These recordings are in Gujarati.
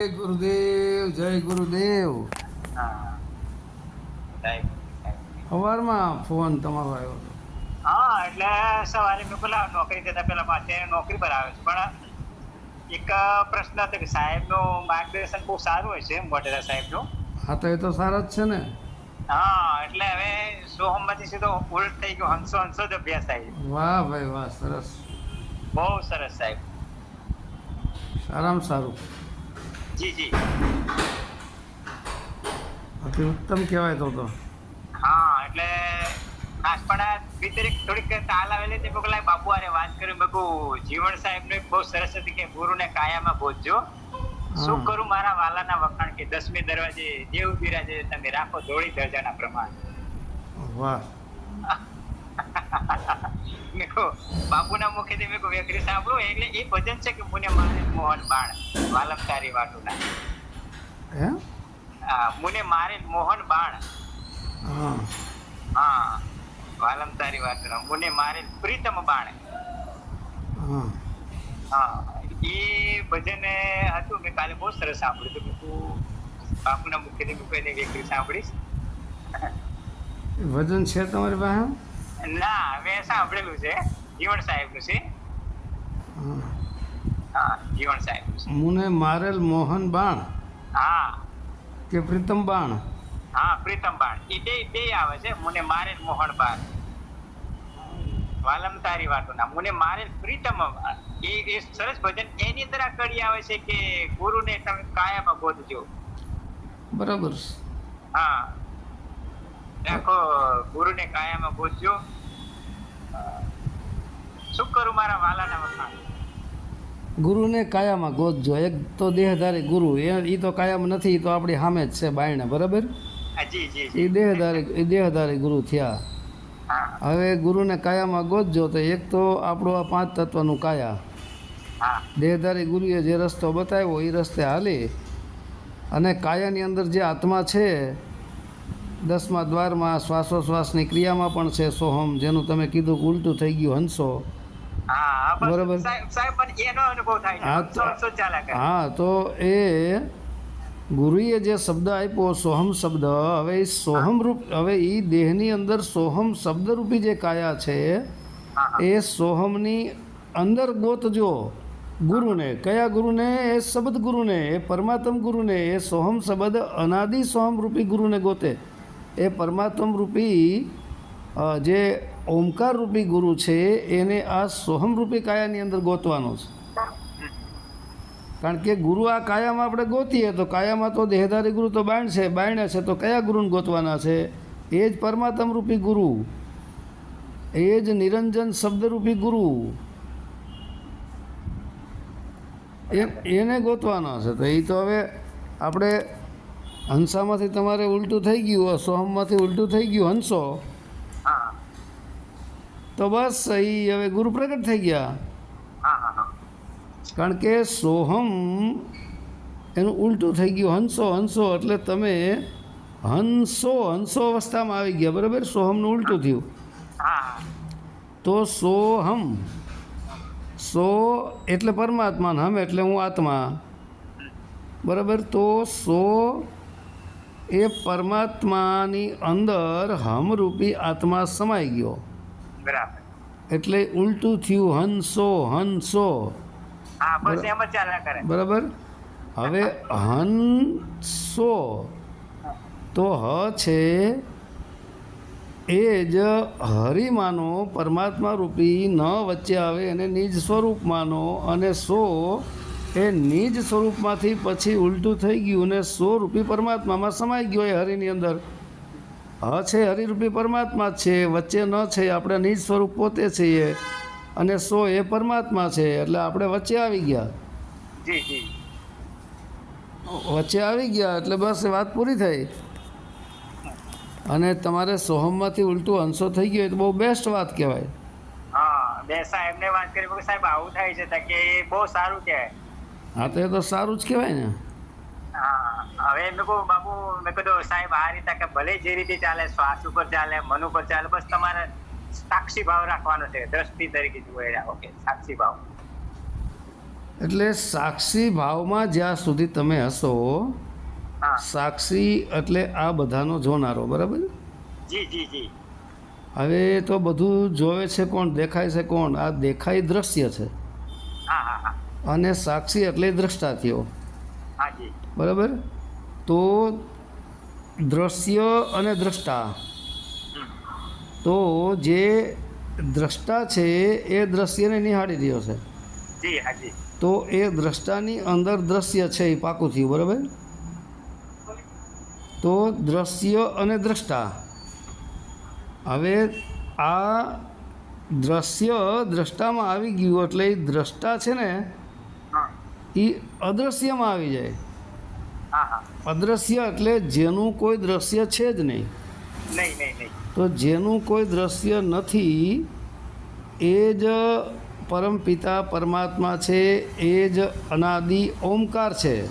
જય ગુરુદેવ જય ગુરુદેવ. હા સવારમાં ફોન તમારો આવ્યો હતો. હા એટલે સવારે મેં પેલા નોકરી જતા પેલા માથે નોકરી પર આવે છે. પણ એક પ્રશ્ન હતો કે સાહેબનું માર્ગદર્શન બહુ સારું હોય છે મોટેરા સાહેબનું. હા તો એ તો સારા જ છે ને. હા એટલે હવે સોહમમાંથી સીધો ઉલટ થઈ ગયો હંસો હંસો જ અભ્યાસ થાય વાહ ભાઈ વાહ સરસ. બહુ સરસ સાહેબ. સારામાં સારું. જી જી. અતિ ઉત્તમ કહેવાય તો તો. હા એટલે ખાસ પણ આ ભીતરે થોડીક તાલ આવેલી તે પગલા બાપુ આરે વાત મેં કહ્યું, જીવણ સાહેબ ને બહુ સરસ હતી કે ગુરુને કાયામાં ભોજજો. શું કરું મારા વાલાના વખાણ કે દસમી દરવાજે દેવ બિરાજે તમે રાખો ધોળી દરજાના પ્રમાણ. વાહ. મેં કહ્યું, બાપુના મુખેથી મેં કહ્યું, વેકરી સાંભળું એટલે એ ભજન છે કે મુને મારે મોહન બાણ વાલમ તારી વાટુના. હે? મુને મારે મોહન બાણ. હા. હા વાલમ તારી વાટુના. મુને મારે પ્રીતમ બાણ. હા. હા એ ભજન હતું મેં કાલે બહુ સરસ સાંભળ્યું હતું. કે તું બાપુના મુખેથી મેં કોઈને વેકરી સાંભળીશ. વજન છે તમારી પાસે? ના મેં સાંભળેલું છે. જીવણ સાહેબનું છે. હા. જીવણ સાહેબ મુને મારેલ મોહન બાણ હા. કે પ્રીતમ બાણ? હા પ્રીતમ બાણ. એ બે બે આવે છે. મુને મારેલ મોહન બાણ. વાલમ તારી વાતો ના મુને મારેલ પ્રીતમ એ એ સરસ ભજન. એની અંદર આ કડી આવે છે કે ગુરુને તમે કાયામાં ગોતજો. બરાબર. હા. રાખો ગુરુને કાયામાં ગોતજો શું કરું મારા વાલાના વખાણ? ગુરુને કાયામાં ગોતજો. એક તો દેહધારી ગુરુ એ ઈ તો કાયામાં નથી ઈ તો આપણી સામે જ છે બાયણે બરાબર? એ દેહધારી દેહધારી ગુરુ થયા. હવે ગુરુને કાયામાં ગોતજો તો એક તો આપણું આ પાંચ તત્વનું કાયા. દેહધારી ગુરુએ જે રસ્તો બતાવ્યો એ રસ્તે હાલી. અને કાયાની અંદર જે આત્મા છે દસમા દ્વારમાં શ્વાસોશ્વાસની ક્રિયામાં પણ છે સોહમ જેનું તમે કીધું ઉલટું થઈ ગયું હંસો. છે. હા, તો એ ગુરુએ જે શબ્દ આપ્યો સોહમ શબ્દ હવે એ સોહમ રૂપ હવે એ દેહની અંદર સોહમ શબ્દરૂપી જે કાયા છે એ સોહમની અંદર ગોતજો ગુરુને. કયા ગુરુને? એ શબ્દ ગુરુને એ પરમાત્મ ગુરુને એ સોહમ શબ્દ અનાદિ સોહમ રૂપી ગુરુને ગોતે. એ પરમાત્મ રૂપી જે ઓમકાર રૂપી ગુરુ છે, એને આ સોહમ રૂપી કાયાની અંદર ગોતવાનો છે. કારણ કે ગુરુ આ કાયામાં આપણે ગોતીએ તો કાયામાં તો દેહધારી ગુરુ તો બાણ છે, બાયણે છે, તો કયા ગુરુને ગોતવાના છે? એ જ પરમાત્મ રૂપી ગુરુ. એ જ નિરંજન શબ્દરૂપી ગુરુ. એ, એને ગોતવાના છે. તો એ તો હવે આપણે હંસામાંથી તમારે ઉલટું થઈ ગયું સોહમમાંથી ઉલટું થઈ ગયું હંસો? તો બસ એ હવે ગુરુ પ્રગટ થઈ ગયા. કારણ કે સોહમ એનું ઉલટું થઈ ગયું હંસો હંસો એટલે તમે હંસો હંસો અવસ્થામાં આવી ગયા બરાબર? સોહમનું ઉલટું થયું. તો સોહમ સો એટલે પરમાત્મા હમ એટલે હું આત્મા. બરાબર? તો સો એ પરમાત્માની અંદર હમરૂપી આત્મા સમાઈ ગયો. બરાબર. એટલે ઉલટું થયું હંસો હંસો. બરાબર? હવે હંસો તો હ છે એ જ હરિમાનો પરમાત્મા રૂપી ન વચ્ચે આવે એને નિજ સ્વરૂપ માનો અને સો એ નિજ સ્વરૂપમાંથી પછી ઉલટું થઈ ગયું ને સો રૂપી પરમાત્મામાં સમાઈ ગયો એ હરિની અંદર. હ છે હરિરૂપી પરમાત્મા છે વચ્ચે ન છે આપણે નિજ સ્વરૂપ પોતે છીએ અને સો એ પરમાત્મા છે એટલે આપણે વચ્ચે આવી ગયા. જી જી. વચ્ચે આવી ગયા એટલે બસ વાત પૂરી થઈ. અને તમારે સોહમમાંથી ઉલટું અંશો થઈ ગયો એ તો બહુ બેસ્ટ વાત કહેવાય. હા બે એમને વાત કરી સાહેબ આવું થાય છે કે એ બહુ સારું કહેવાય. હા તો એ તો સારું જ કહેવાય ને. હવે મેં કહું બાપુ મેં કીધું સાહેબ આ રીતે કે ભલે જે રીતે ચાલે શ્વાસ ઉપર ચાલે મન ઉપર ચાલે બસ તમારે સાક્ષી ભાવ રાખવાનો છે. દ્રષ્ટિ તરીકે જુએ ઓકે સાક્ષી ભાવ. એટલે સાક્ષી ભાવમાં જ્યાં સુધી તમે હશો હા. સાક્ષી એટલે આ બધાનો જોનારો બરાબર? જી જી જી. હવે તો બધું જોવે છે કોણ દેખાય છે કોણ? આ દેખાય દ્રશ્ય છે. હા હા હા. અને સાક્ષી એટલે દ્રષ્ટા થયો. બરાબર? તો દ્રશ્ય અને દ્રષ્ટા. તો જે દ્રષ્ટા છે એ દ્રશ્યને નિહાળી રહ્યો છે. તો એ દ્રષ્ટાની અંદર દ્રશ્ય છે એ પાકું થયું બરાબર? તો દ્રશ્ય અને દ્રષ્ટા. હવે આ દ્રશ્ય દ્રષ્ટામાં આવી ગયું એટલે એ દ્રષ્ટા છે ને એ અદૃશ્યમાં આવી જાય. અદૃશ્ય એટલે જેનું કોઈ દ્રશ્ય છે જ નહીં. તો જેનું કોઈ દ્રશ્ય નથી એ જ પરમ પિતા પરમાત્મા છે એ જ અનાદિ ઓમકાર છે.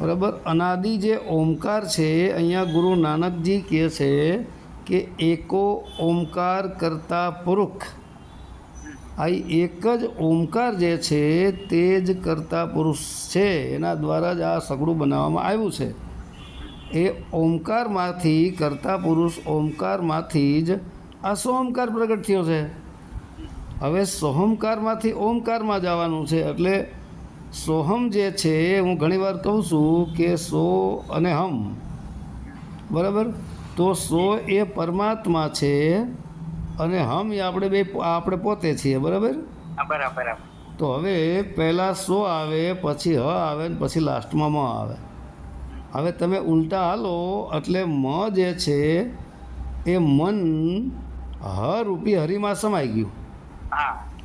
બરાબર? અનાદિ જે ઓમકાર છે અહીંયા ગુરુ નાનકજી કહે છે કે એકો ઓમકાર કરતા પુરુષ આ એક જ ઓમકાર જે છે તે જ કરતા પુરુષ છે. એના દ્વારા જ આ સગડું બનાવવામાં આવ્યું છે. એ ઓમકારમાંથી કરતા પુરુષ ઓમકારમાંથી જ આ સોમકાર પ્રગટ થયો છે. હવે સોહમકારમાંથી ઓમકારમાં જવાનું છે એટલે સોહમ જે છે હું ઘણીવાર કહું છું કે સો અને હમ. બરાબર? તો સો એ પરમાત્મા છે. અને હમ એ આપણે બે આપણે પોતે છીએ બરાબર? બરાબર બરાબર તો હવે પહેલાં સો આવે પછી હ આવે ને પછી લાસ્ટમાં મ આવે. હવે તમે ઉલટા હાલો એટલે મ જે છે એ મન હ રૂપી હરિમાં સમાઈ ગયું.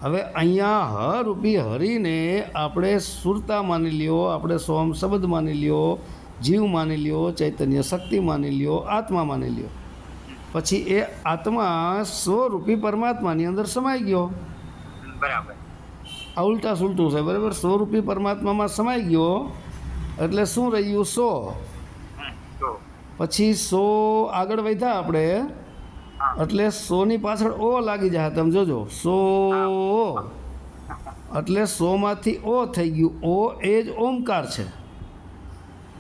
હવે અહીંયા હ રૂપી હરિને આપણે સુરતા માની લ્યો આપણે સોમ શબ્દ માની લ્યો જીવ માની લ્યો ચૈતન્ય શક્તિ માની લ્યો આત્મા માની લ્યો. પછી એ આત્મા સ્વરૂપી પરમાત્માની અંદર સમાઈ ગયો. બરાબર. આ ઉલટા સુલટું છે બરાબર? સ્વરૂપી પરમાત્મામાં સમાઈ ગયો એટલે શું રહ્યું? સો. પછી સો આગળ વધ્યા આપણે એટલે સોની પાછળ ઓ લાગી જાય તમે જોજો. સો. એટલે સોમાંથી ઓ થઈ ગયું. ઓ એ જ ઓમકાર છે.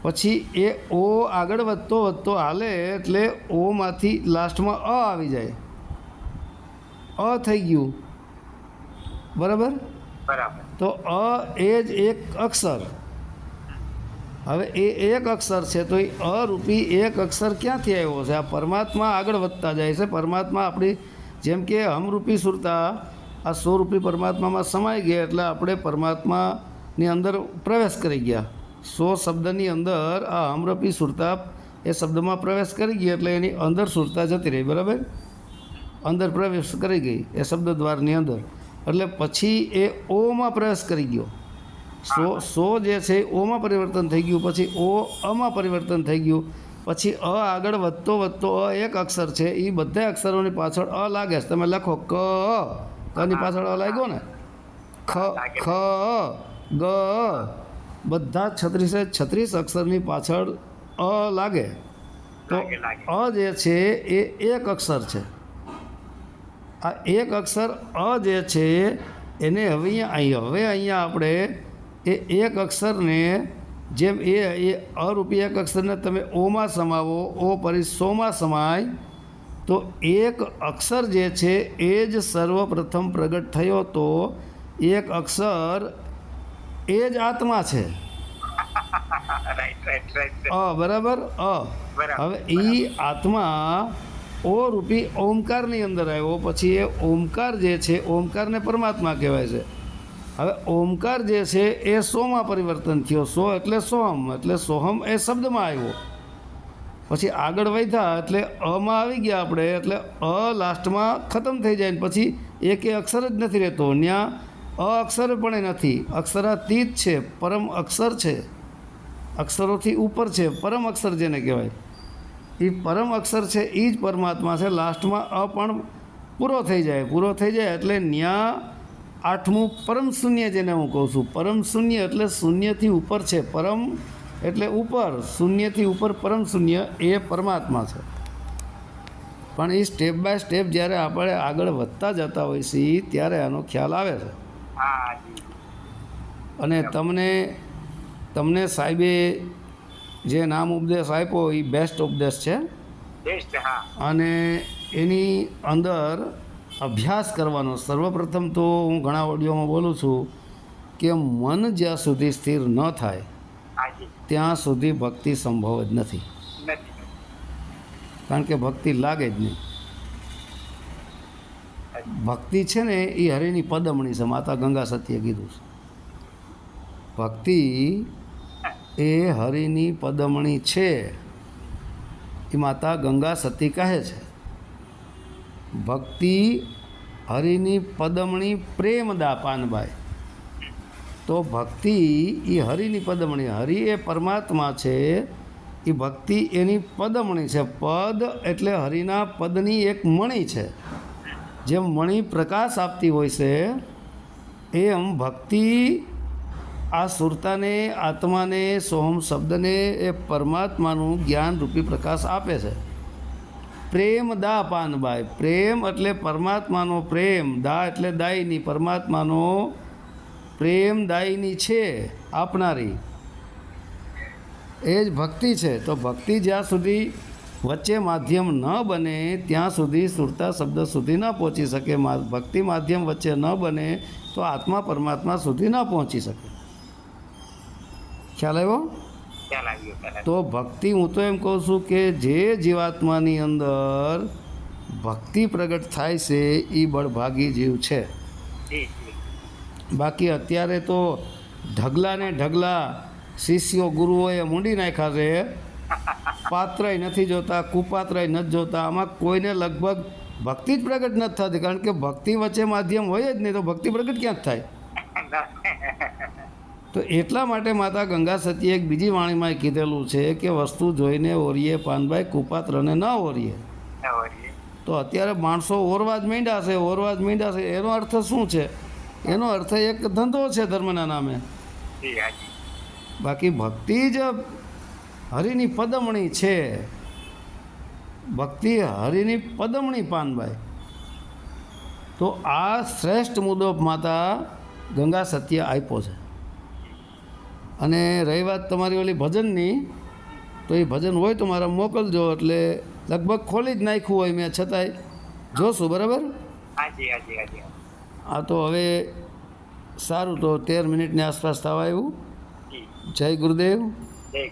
પછી એ ઓ આગળ વધતો વધતો હાલે એટલે ઓમાંથી લાસ્ટમાં અ આવી જાય. અ થઈ ગયું. બરાબર? બરાબર. તો અ એ જ એક અક્ષર. હવે એ એક અક્ષર છે તો એ અરૂપી એક અક્ષર ક્યાંથી આવ્યો છે? આ પરમાત્મા આગળ વધતા જાય છે. પરમાત્મા આપણી જેમ કે હમરૂપી સુરતા આ સ્વરૂપી પરમાત્મામાં સમાઈ ગયા એટલે આપણે પરમાત્માની અંદર પ્રવેશ કરી ગયા. સો શબ્દની અંદર આ હમરૂપી સુરતા એ શબ્દમાં પ્રવેશ કરી ગઈ એટલે એની અંદર સુરતા જતી રહી, બરાબર? અંદર પ્રવેશ કરી ગઈ એ શબ્દ દ્વારની અંદર. એટલે પછી એ ઓમાં પ્રવેશ કરી ગયો. સો સો જે છે ઓમાં પરિવર્તન થઈ ગયું, પછી ઓ અમાં પરિવર્તન થઈ ગયું, પછી અ આગળ વધતો વધતો અ એક અક્ષર છે એ બધા અક્ષરોની પાછળ અ લાગે છે. તમે લખો ક કની પાછળ અ લાગ્યો ને? ખ ખ, ગ બધા છત્રીસે છત્રીસ અક્ષરની પાછળ અ લાગે. તો અ જે છે એ એક અક્ષર છે. આ એક અક્ષર અ જે છે એને હવે અહીંયા હવે અહીંયા આપણે એ એક અક્ષરને જેમ એ એ અરૂપી એક અક્ષરને તમે ઓમાં સમાવો ઓ પરી સોમાં સમાય તો એક અક્ષર જે છે એ જ સર્વપ્રથમ પ્રગટ થયો તો એક અક્ષર એ જ આત્મા છે. રાઈટ રાઈટ રાઈટ અ બરાબર? અ. હવે એ આત્મા ઓ રૂપી ઓમકારની અંદર આવ્યો પછી એ ઓમકાર જે છે ઓમકારને પરમાત્મા કહેવાય છે. હવે ઓમકાર જે છે એ સોમાં પરિવર્તન થયો. સો એટલે સોહમ એટલે સોહમ એ શબ્દમાં આવ્યો. પછી આગળ વધ્યા એટલે અમાં આવી ગયા આપણે એટલે અ લાસ્ટમાં ખતમ થઈ જાય ને પછી એક અક્ષર જ નથી રહેતો. ત્યાં અક્ષર પણ નથી. અક્ષરાતીત છે, પરમ અક્ષર છે. અક્ષરોથી ઉપર છે, પરમ અક્ષર જેને કહેવાય. એ પરમ અક્ષર છે એ જ પરમાત્મા છે. લાસ્ટમાં અ પણ પૂરો થઈ જાય. પૂરો થઈ જાય એટલે ન્યા આઠમું પરમ શૂન્ય જેને હું કહું છું. પરમ શૂન્ય એટલે શૂન્યથી ઉપર છે. પરમ એટલે ઉપર. શૂન્યથી ઉપર પરમ શૂન્ય એ પરમાત્મા છે. પણ એ સ્ટેપ બાય સ્ટેપ જ્યારે આપણે આગળ વધતા જતા હોય છીએ, ત્યારે આનો ખ્યાલ આવે છે. અને તમને તમને સાહેબે જે નામ ઉપદેશ આપ્યો એ બેસ્ટ ઉપદેશ છે? બેસ્ટ હા. અને એની અંદર અભ્યાસ કરવાનો સર્વપ્રથમ તો હું ઘણા ઓડિયોમાં બોલું છું કે મન જ્યાં સુધી સ્થિર ન થાય ત્યાં સુધી ભક્તિ સંભવ જ નથી. કારણ કે ભક્તિ લાગે જ નહીં. ભક્તિ છે ને એ હરિની પદમણી છે, માતા ગંગા સતીએ કીધું છે. ભક્તિ એ હરિની પદમણી છે, એ માતા ગંગા સતી કહે છે. ભક્તિ હરિની પદમણી પ્રેમદા પાનબાઈ તો ભક્તિ એ હરિની પદમણી, હરિ એ પરમાત્મા છે, એ ભક્તિ એની પદમણી છે. પદ એટલે હરિના પદની એક મણી છે. જેમ મણી પ્રકાશ આપતી હોય છે, એમ ભક્તિ આ સુરતાને, આત્માને સોહમ શબ્દને, એ પરમાત્માનું જ્ઞાનરૂપી પ્રકાશ આપે છે. પ્રેમ દા પાનબાઈ પ્રેમ એટલે પરમાત્માનો પ્રેમ. દા એટલે દાયની. પરમાત્માનો પ્રેમ દાયની છે આપનારી. એ જ ભક્તિ છે. તો ભક્તિ જ્યાં સુધી વચ્ચે માધ્યમ ન બને ત્યાં સુધી સુરતા શબ્દ સુધી ન પહોંચી શકે. ભક્તિ માધ્યમ વચ્ચે ન બને તો આત્મા પરમાત્મા સુધી ન પહોંચી શકે. ખ્યાલ આવ્યો? તો ભક્તિ હું તો એમ કહું છું કે જે જીવાત્માની અંદર ભક્તિ પ્રગટ થાય છે એ બળભાગી જીવ છે. બાકી અત્યારે તો ઢગલા ને ઢગલા શિષ્યો ગુરુઓએ મૂંડી નાખ્યા છે. પાત્રય નથી જોતા કુપાત્રય નથી જોતા. આમાં કોઈને લગભગ ભક્તિ જ પ્રગટ નથી થતી કારણ કે ભક્તિ વચ્ચે માધ્યમ હોય જ નહીં તો ભક્તિ પ્રગટ ક્યાં થાય? તો એટલા માટે માતા ગંગા સતીએ એક બીજી વાણીમાં કીધેલું છે કે વસ્તુ જોઈને ઓરીએ પાનભાઈ કુપાત્રને ન ઓરીએ. તો અત્યારે માણસો ઓરવા જ માંડ્યા છે ઓરવા જ છે. એનો અર્થ શું છે? એનો અર્થ એક ધંધો છે ધર્મના નામે. બાકી ભક્તિ જ હરિની પદમણી છે. ભક્તિ હરિની પદમણી પાનભાઈ તો આ શ્રેષ્ઠ મુદ્દો માતા ગંગા સત્ય આપ્યો છે. અને રહી વાત તમારી ઓલી ભજનની તો એ ભજન હોય તો મારા મોકલજો એટલે લગભગ ખોલી જ નાખ્યું હોય મેં છતાંય. જોશું બરાબર? હાજી હાજી હાજી. આ તો હવે સારું તો તેર મિનિટની આસપાસ થવા આવ્યું. જય ગુરુદેવ. જય.